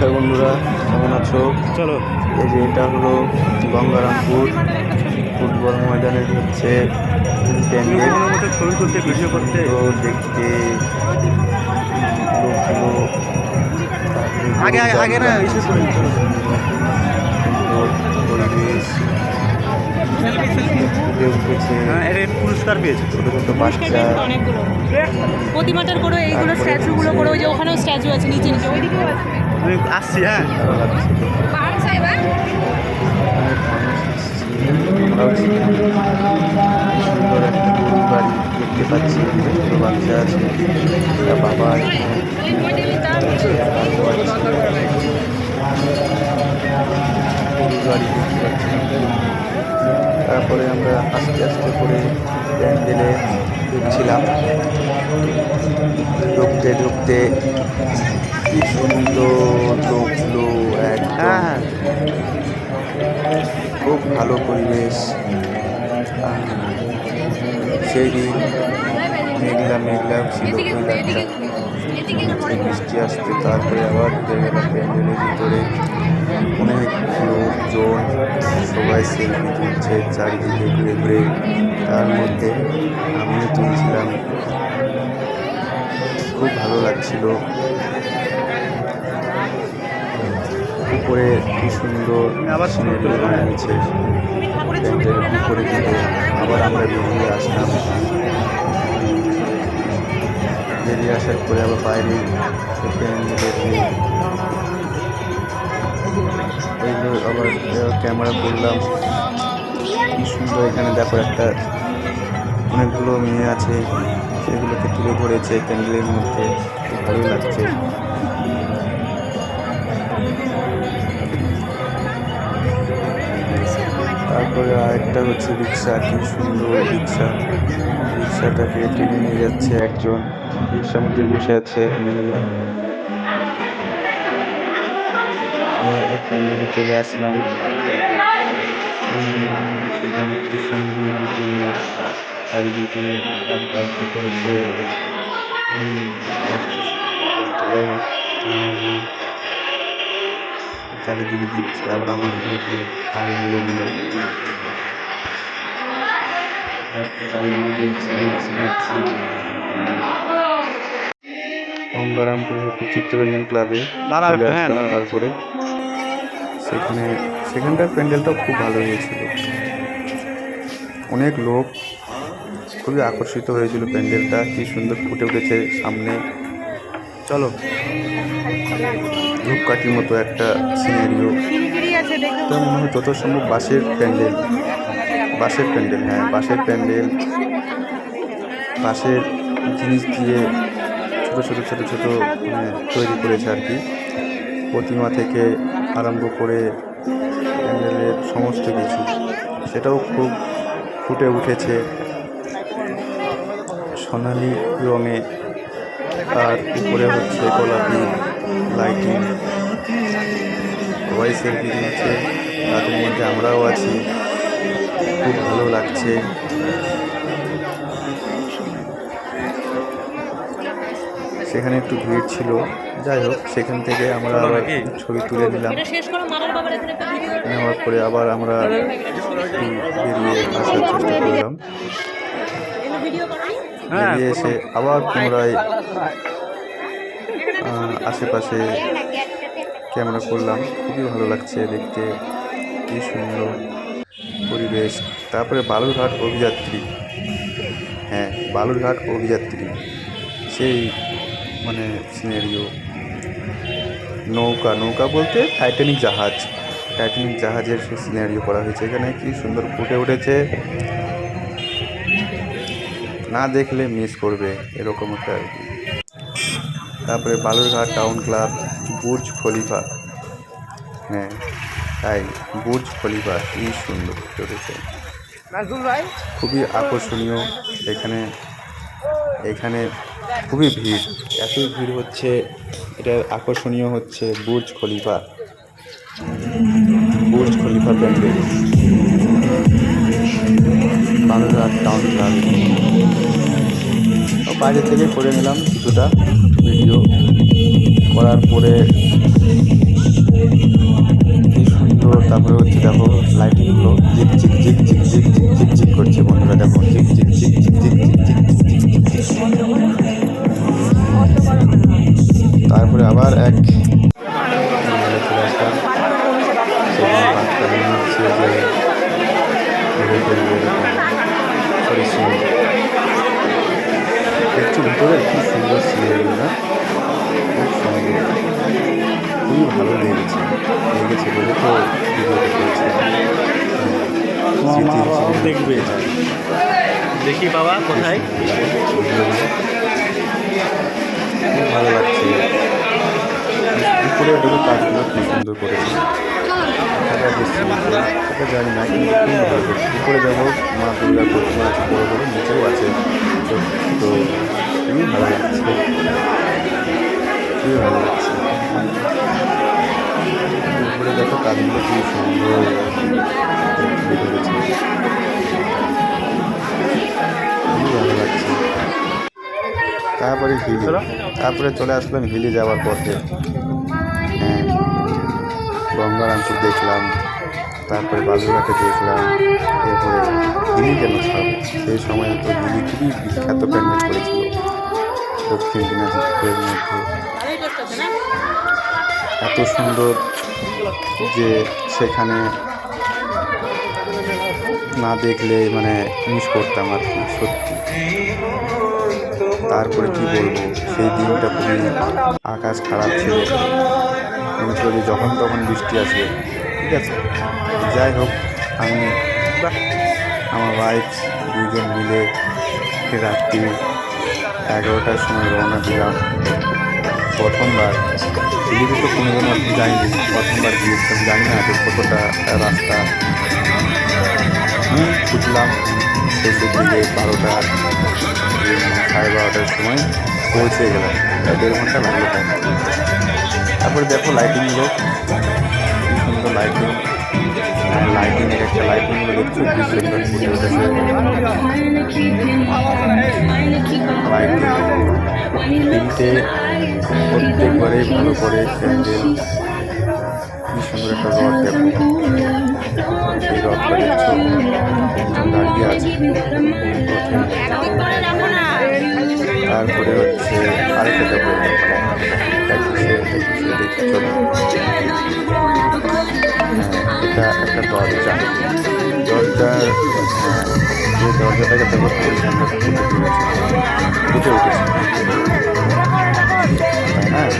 নমস্কার বন্ধুরা কেমন আছো? চলো। এই যে এটা হলো গঙ্গারামপুর ফুটবল ময়দানের হচ্ছে ছবি তুলতে ভিডিও করতে? তো দেখতে লোকগুলো আগে আগে আগে না ইসে করে। পরিবেশ। হ্যাঁ এটা পুরস্কার পেয়েছে। ছোট ছোট বাচ্চা। প্রতিমাটার করে এইগুলো স্ট্যাচুগুলো করে ওই যে ওখানেও স্ট্যাচু আছে নিচে নিচে। ওইদিকেও আছে আমি আসছি হ্যাঁ ভালো লাগছে অনেক মানুষ এসেছে আমরাও ছিলাম কি সুন্দর একটা গরু বাড়ি দেখতে পাচ্ছি ছোটো বাচ্চা আছে একটা বাবা এখানে গরু গাড়ি দেখতে পাচ্ছি তারপরে আমরা আস্তে আস্তে করে প্যান্ডেলে ঢুকছিলাম। ঢুকতে ঢুকতে কি সুন্দর লোকগুলো একদম খুব ভালো পরিবেশ। সেই দিন মেঘলা মেঘলা ছিল বৃষ্টি আসতে তারপরে আবার প্যান্ডেলের ভিতরে। অনেক লোকজন সবাই সেলফি তুলছে, চারিদিকে ঘুরে ঘুরে। তার মধ্যে আমিও তুলছিলাম। খুব ভালো লাগছিল। উপরে কি সুন্দর আবার বানিয়েছে। প্যান্ডেলের উপরে দিকে আবার আমরা বেরিয়ে আসলাম। বেরিয়ে আসার পরে আবার বাইরে এইগুলো আবার ক্যামেরা করলাম। কি সুন্দর এখানে দেখো একটা অনেকগুলো মেয়ে আছে, সেগুলোকে তুলে ধরেছে প্যান্ডেলের মধ্যে। ভালোই লাগছে। তারপরে আরেকটা হচ্ছে রিক্সা, কি সুন্দর রিক্সা। রিক্সাটাকে টেনে নিয়ে যাচ্ছে একজন। রিক্সার মধ্যে বসে আছে আমরা এখানে চলে আসলাম উম, সেখানে কি সুন্দর দুনিয়া চারিদিকে আকাশ করেছে উম, উম, চারিদিকে দিচ্ছে আবার আমার দিকে আগুনগুলো গঙ্গারামপুর চিত্তরঞ্জন ক্লাবে দাঁড়া চলে হ্যাঁ, আসলাম দাঁড়া। তারপরে সেখানে সেখানটার প্যান্ডেলটাও খুব ভালো হয়েছিল। অনেক লোক খুবই আকর্ষিত হয়েছিল প্যান্ডেলটা, কি সুন্দর ফুটে উঠেছে সামনে। চলো, ধূপকাঠির মতো একটা সিনারিও তো মনে হয় যত সম্ভব বাঁশের প্যান্ডেল। বাঁশের প্যান্ডেল হ্যাঁ বাঁশের প্যান্ডেল। বাঁশের জিনিস দিয়ে ছোটো ছোটো ছোটো ছোটো মানে তৈরি করেছে আর কি। প্রতিমা থেকে আরম্ভ করে প্যান্ডেলের সমস্ত কিছু, সেটাও খুব ফুটে উঠেছে। সোনালি রঙে আর উপরে হচ্ছে গোলাপি লাইটিং সবাই সেলফি নিচ্ছে, তাদের মধ্যে আমরাও আছি। খুব ভালো লাগছে। সেখানে একটু ভিড় ছিল। যাই হোক সেখান থেকে আমরা আবার ছবি তুলে নিলাম। এটা শেষ করো মারার বাবার এখানে একটা ভিডিও নেওয়ার পরে আবার আমরা বেরিয়ে আসার চেষ্টা করলাম। ভিডিও হ্যাঁ বেরিয়ে এসে আবার পুনরায় আশেপাশে ক্যামেরা করলাম। খুবই ভালো লাগছে দেখতে। কি সুন্দর পরিবেশ। তারপরে বালুরঘাট অভিযাত্রী। হ্যাঁ বালুরঘাট অভিযাত্রী। সেই মানে সিনারিও নৌকা নৌকা বলতে টাইটানিক জাহাজ। টাইটানিক জাহাজের সিনারিও করা হয়েছে। এখানে কি সুন্দর ফুটে উঠেছে? না দেখলে মিস করবে এরকম একটা আর কি। তারপরে Balurghat town club Burj Khalifa হ্যাঁ তাই বুর্জ খলিফা কি সুন্দর ফুটে উঠেছে। খুবই আকর্ষণীয়। এখানে এখানে খুবই ভিড়। এতই ভিড় হচ্ছে, এটা আকর্ষণীয় হচ্ছে Burj Khalifa. Burj Khalifa pandal. Balurghat town club বাইরে থেকে করে নিলাম কিছুটা ভিডিও করার পরে কি সুন্দর, তারপরে হচ্ছে দেখো লাইটিংগুলো জিক জিক জিক জিক জিক জিক জিক জিক করছে বন্ধুরা, দেখো। জিক জিক জিক জিক জিক এরকম পরিশ্রম দেখছ ভিতরে কি সুন্দর না খুব সুন্দর খুবই ভালো লেগেছে লেগেছে বলে তো দেখবে দেখি বাবা কোথায়? খুব ভালো লাগছে। উপরে দেখো কাজগুলো কি সুন্দর করেছে। সেটা জানি না কিন্তু ভালো করছে। উপরে দেখো মা দুর্গা প্রতিমা আছে বড় বড় নিচেও আছে। তো খুবই ভালো লাগছে। খুবই ভালো লাগছে। উপরে দেখো কাজগুলো খুবই সুন্দর ধরেছে খুবই ভালো লাগছে। তারপরে হিলি। তারপরে চলে আসলাম হিলি যাওয়ার পথে। গঙ্গারামপুর দেখলাম, তারপরে বালুরঘাটে দেখলাম, এরপরে হিলি কেন ছাড়ব সেই সময় তো হিলি খুবই বিখ্যাত প্যান্ডেল করেছিল। দক্ষিণ দিনাজপুরের মধ্যে। এত সুন্দর যে সেখানে না দেখলে মানে মিস করতাম আর কি, সত্যি। তারপরে কি বলব, সেই দিনটা খুবই আকাশ খারাপ ছিল। মনে ছিল যে যখন তখন বৃষ্টি আসবে। ঠিক আছে? যাই হোক, আমি আমার ওয়াইফ দুজন মিলে রাত্রি এগারোটার সময় রওনা দিলাম। প্রথমবার। দিল্লিতে তো কোনো কোনো যাইনি। প্রথমবার গিয়েছিলাম। জানি না যে কতটা রাস্তা। ছুটলাম শেষের দিকে বারোটা, সাড়ে বারোটার সময় পৌঁছে গেলাম। দেড় ঘণ্টা লাগল। টাইম তারপরে দেখো লাইটিংগুলো কি সুন্দর লাইটিং লাইটিংয়ের একটা লাইটিংগুলো দেখছ কি সুন্দর ফুটে উঠেছে। লাইটিং তিনটে প্রত্যেকবারে ভালো করে প্যান্ডেল কি সুন্দর একটা রথ দেখো সেই রথটা দেখছ দাঁড়িয়ে আছে তারপরে হচ্ছে আরেকটা দেখো একটা দরজা। দরজা, যে দরজাটাকে ব্যবহার করে আমরা ফুটে উঠেছি হ্যাঁ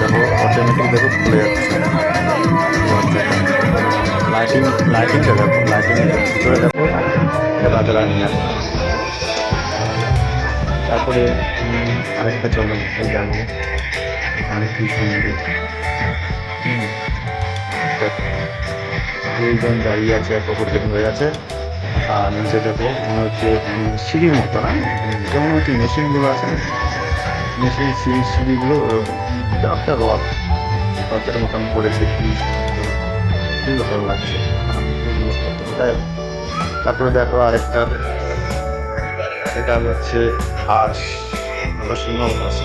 দেখো অটোমেটিক দেখো খুলে যাচ্ছে। লাইটিং লাইটিংটা দেখো লাইটিংয়ের ভিতরে দেখো। রাজা রানী তারপরে আরেকটা চলবে এই গান এখানে কি সুন্দর দুইজন দাঁড়িয়ে আছে অপরকে হয়ে আছে। আর নিচে দেখো, মনে হচ্ছে সিঁড়ির মতো, না? যেমন হচ্ছে মেশিনগুলো আছে, মেশিন সিঁড়ি, সিঁড়িগুলো। একটা রথ রথের মতন করেছে কি ভালো লাগছে। তারপরে দেখো আরেকটা। এটা হচ্ছে হাঁস পশ্চিম হাঁস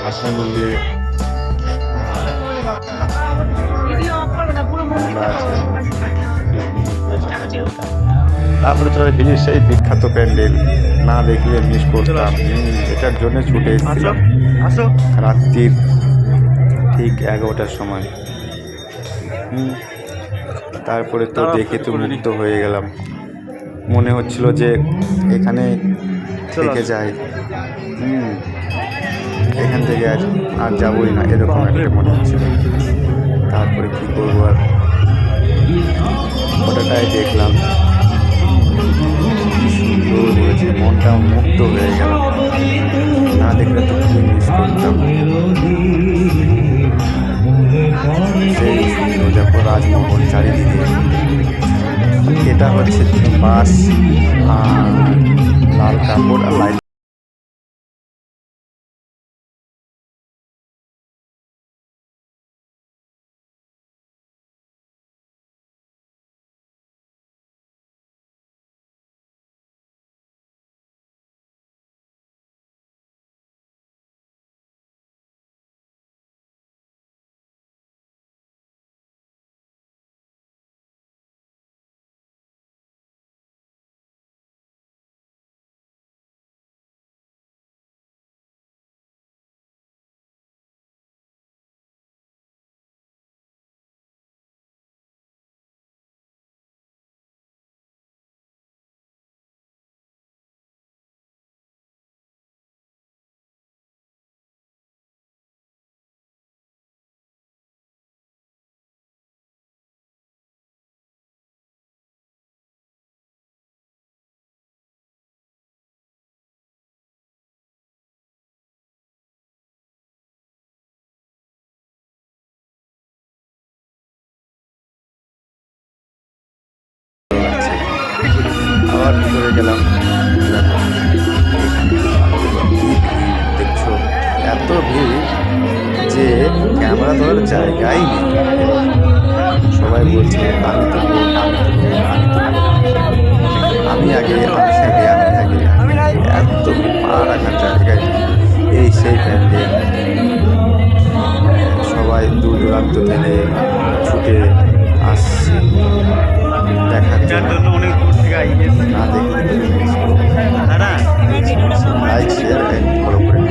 আমরা তারপরে চলে দিল্লির সেই বিখ্যাত প্যান্ডেল না দেখলে মিস করতাম। এটার জন্য ছুটে এসেছিলাম। রাত্রির ঠিক এগারোটার সময়। তারপরে তো দেখে তো। মুগ্ধ হয়ে গেলাম। মনে হচ্ছিল যে এখানে চলো। থেকে যাই। হুম এখান থেকে আর আর যাবোই না, এরকম একটা মনে হচ্ছিল তারপরে কী করব আর? ওটাটাই দেখলাম। সুন্দর হয়েছে মনটা মুক্ত হয়ে গেল। না দেখলে তো খুবই মিস করতাম। সেই দেখো রাজমহল চারিদিকে। এটা হচ্ছে বাস আর লাল কাপড় আর লাইট আবার ভিতরে গেলাম। দেখছ, এত ভিড় যে ক্যামেরা ধরার জায়গাই নেই। সবাই বলছে, আমি তো আমি আগে আমি আগে আমি আগে এত পা রাখার জায়গায়। এই সেই প্যান্ডেল সবাই দূর দূরান্ত থেকে ছুটে আসছে। দেখার জন্য। লাইক শেয়ার ফলো করে